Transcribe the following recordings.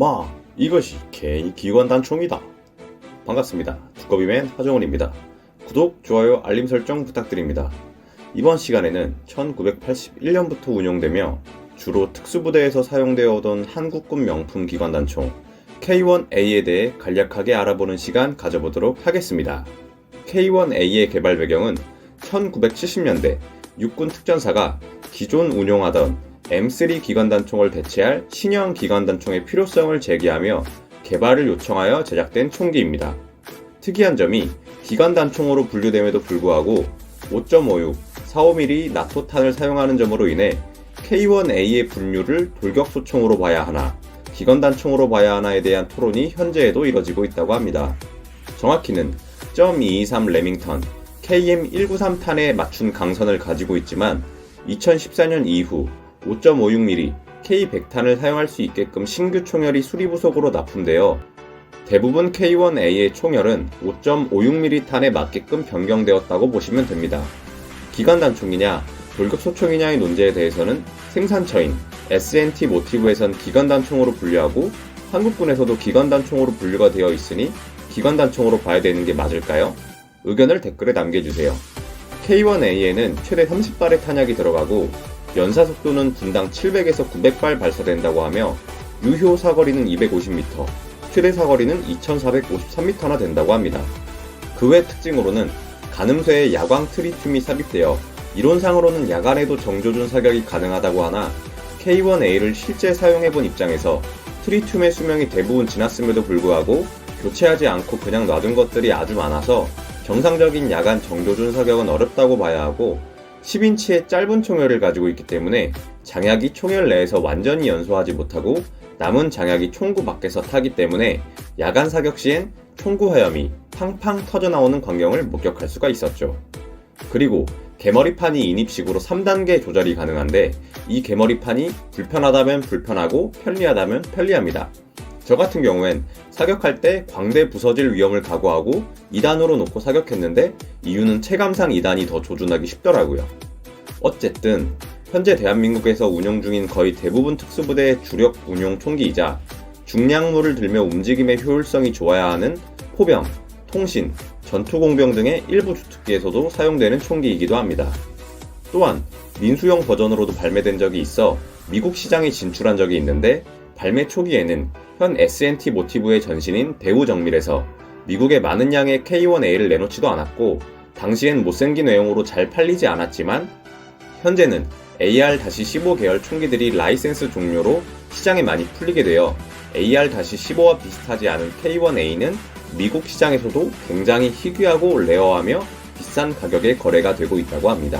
마, 이것이 괜히 기관 단총이다. 반갑습니다. 두꺼비맨 하정훈입니다. 구독, 좋아요, 알림 설정 부탁드립니다. 이번 시간에는 1981년부터 운용되며 주로 특수부대에서 사용되어 오던 한국군 명품 기관 단총 K1A에 대해 간략하게 알아보는 시간 가져보도록 하겠습니다. K1A의 개발 배경은 1970년대 육군 특전사가 기존 운용하던 M3 기관단총을 대체할 신형 기관단총의 필요성을 제기하며 개발을 요청하여 제작된 총기입니다. 특이한 점이 기관단총으로 분류됨에도 불구하고 5.56, 45mm 나토탄을 사용하는 점으로 인해 K1A의 분류를 돌격소총으로 봐야 하나, 기관단총으로 봐야 하나에 대한 토론이 현재에도 이뤄지고 있다고 합니다. 정확히는 .223 레밍턴, KM193탄에 맞춘 강선을 가지고 있지만 2014년 이후 5.56mm K100탄을 사용할 수 있게끔 신규 총열이 수리부속으로 납품되어 대부분 K1A의 총열은 5.56mm 탄에 맞게끔 변경되었다고 보시면 됩니다. 기관 단총이냐 돌격 소총이냐의 논제에 대해서는 생산처인 S&T 모티브에선 기관 단총으로 분류하고 한국군에서도 기관 단총으로 분류가 되어 있으니 기관 단총으로 봐야 되는 게 맞을까요? 의견을 댓글에 남겨주세요. K1A에는 최대 30발의 탄약이 들어가고 연사 속도는 분당 700에서 900발 발사된다고 하며 유효 사거리는 250m, 최대 사거리는 2453m나 된다고 합니다. 그 외 특징으로는 가늠쇠에 야광 트리튬이 삽입되어 이론상으로는 야간에도 정조준 사격이 가능하다고 하나 K1A를 실제 사용해본 입장에서 트리튬의 수명이 대부분 지났음에도 불구하고 교체하지 않고 그냥 놔둔 것들이 아주 많아서 정상적인 야간 정조준 사격은 어렵다고 봐야 하고 10인치의 짧은 총열을 가지고 있기 때문에 장약이 총열 내에서 완전히 연소하지 못하고 남은 장약이 총구 밖에서 타기 때문에 야간 사격 시엔 총구 화염이 팡팡 터져나오는 광경을 목격할 수가 있었죠. 그리고 개머리판이 인입식으로 3단계 조절이 가능한데 이 개머리판이 불편하다면 불편하고 편리하다면 편리합니다. 저 같은 경우엔 사격할 때 광대 부서질 위험을 각오하고 2단으로 놓고 사격했는데 이유는 체감상 2단이 더 조준하기 쉽더라고요. 어쨌든 현재 대한민국에서 운용 중인 거의 대부분 특수부대의 주력 운용 총기이자 중량물을 들며 움직임의 효율성이 좋아야 하는 포병, 통신, 전투공병 등의 일부 주특기에서도 사용되는 총기이기도 합니다. 또한 민수용 버전으로도 발매된 적이 있어 미국 시장에 진출한 적이 있는데 발매 초기에는 현 S&T 모티브의 전신인 대우 정밀에서 미국에 많은 양의 K1A를 내놓지도 않았고 당시엔 못생긴 외형으로 잘 팔리지 않았지만 현재는 AR-15 계열 총기들이 라이센스 종료로 시장에 많이 풀리게 되어 AR-15와 비슷하지 않은 K1A는 미국 시장에서도 굉장히 희귀하고 레어하며 비싼 가격에 거래가 되고 있다고 합니다.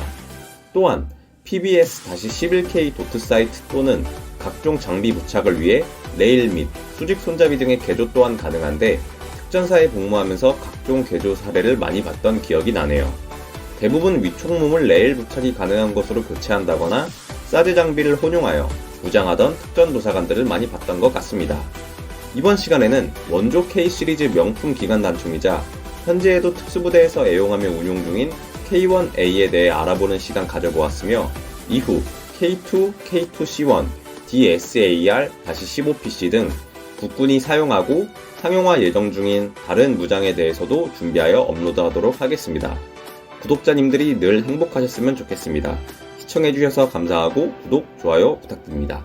또한 PBS-11K 도트 사이트 또는 각종 장비 부착을 위해 레일 및 수직 손잡이 등의 개조 또한 가능한데 특전사에 복무하면서 각종 개조 사례를 많이 봤던 기억이 나네요. 대부분 위총몸을 레일 부착이 가능한 것으로 교체한다거나 사드 장비를 혼용하여 무장하던 특전도사관들을 많이 봤던 것 같습니다. 이번 시간에는 원조 K 시리즈 명품 기관 단총이자 현재에도 특수부대에서 애용하며 운용 중인 K1A에 대해 알아보는 시간 가져보았으며 이후 K2, K2C1, DSAR-15PC 등 국군이 사용하고 상용화 예정 중인 다른 무장에 대해서도 준비하여 업로드하도록 하겠습니다. 구독자님들이 늘 행복하셨으면 좋겠습니다. 시청해주셔서 감사하고 구독, 좋아요 부탁드립니다.